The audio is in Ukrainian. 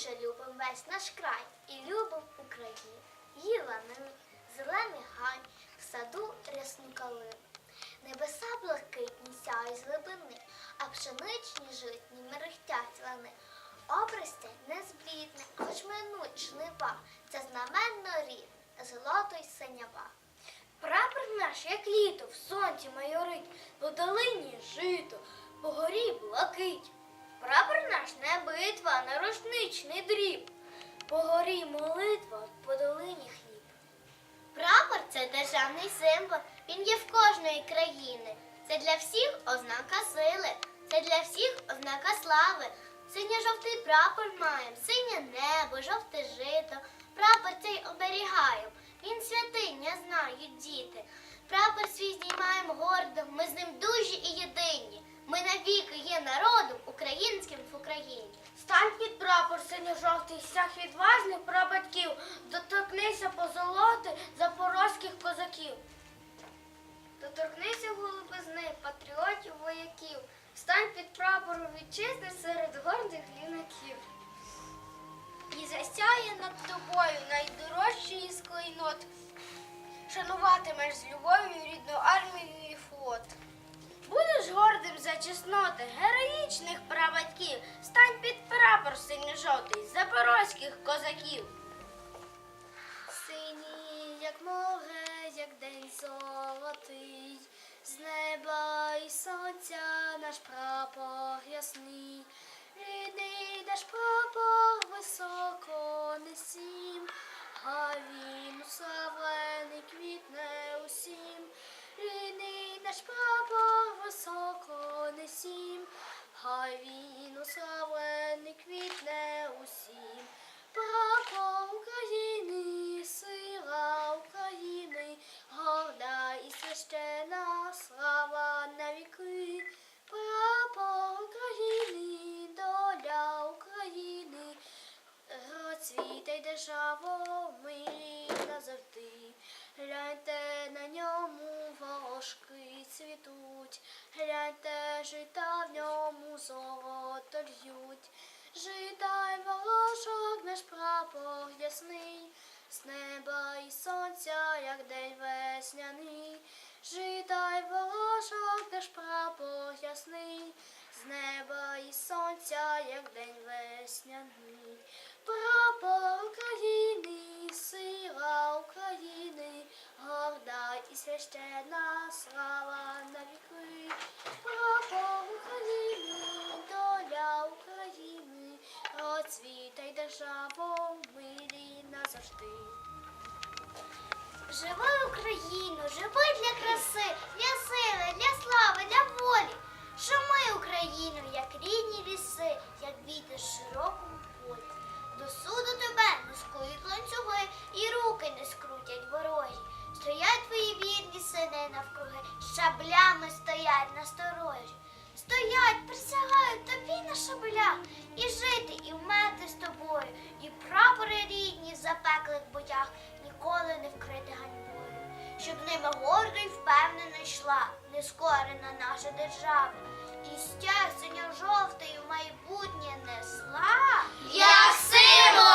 дуже любим весь наш край і любим Україну. Її лани, зелений гань, в саду рясну калину. Небеса блакитні сяють з глибини, а пшеничні житні мерехтять лани. Обрастя не зблідне, хоч минуть жнива, це знаменно рід, золото й синява. Прапор наш, як літо, в сонці майорить, по долині жито, по горі блакить. Прапор наш не битва, не рушничний дріб, по горі молитва, по долині хліб. Прапор це державний символ, він є в кожної країни. Це для всіх ознака сили, це для всіх ознака слави. Синьо-жовтий прапор маєм, синє небо, жовте жито. Прапор цей оберігаєм, він святиня знають діти. Прапор свій знімаємо гордо, ми з ним дужі і єдині. Ми навіки є народом українським в Україні. Стань під прапор синьо-жовтий, всіх відважних прабатьків, доторкнися позолоти запорозьких козаків. Доторкнися голубизни, патріотів вояків, стань під прапором вітчизни серед гордих лінаків. І засяє над тобою найдорожчий із клейнот. Шануватимеш з любов'ю рідну армію і флот. Будеш гордим за чесноти героїчних прабатьків, стань під прапор синьо-жовтий запорозьких козаків. Синій, як море, як день золотий, з неба і сонця наш прапор ясний, рідний наш прапор високо несім, а він уславлений квітне усім, рідний наш прапор високо несім, хай він уславлений квітне усім. Прапор України, сила України, горда і священа слава на віки. Прапор України, доля України, розцвітай державо, мирі назавжди. Гляньте на ньому волошки цвітуть, гляньте, жита в ньому золото льють. Житай волошок, наш прапор ясний, з неба і сонця, як день весняний. Житай волошок, наш прапор ясний, з неба і сонця, як день весняний. Живи Україну, живи для краси, для сили, для слави, для волі. Шуми Україну, як рідні ліси, як вітер в широкому полі. До суду тебе не скують ланцюги і руки не скрутять ворожі. Стоять твої вірні сини навкруги, шаблями стоять на сторожі. Стоять, присягають тобі на шаблях, і жити, ніколи не вкрити ганьбою, щоб ними гордо й впевнено йшла нескорена наша держава. І стягнення синьо в майбутнє несла. Як символ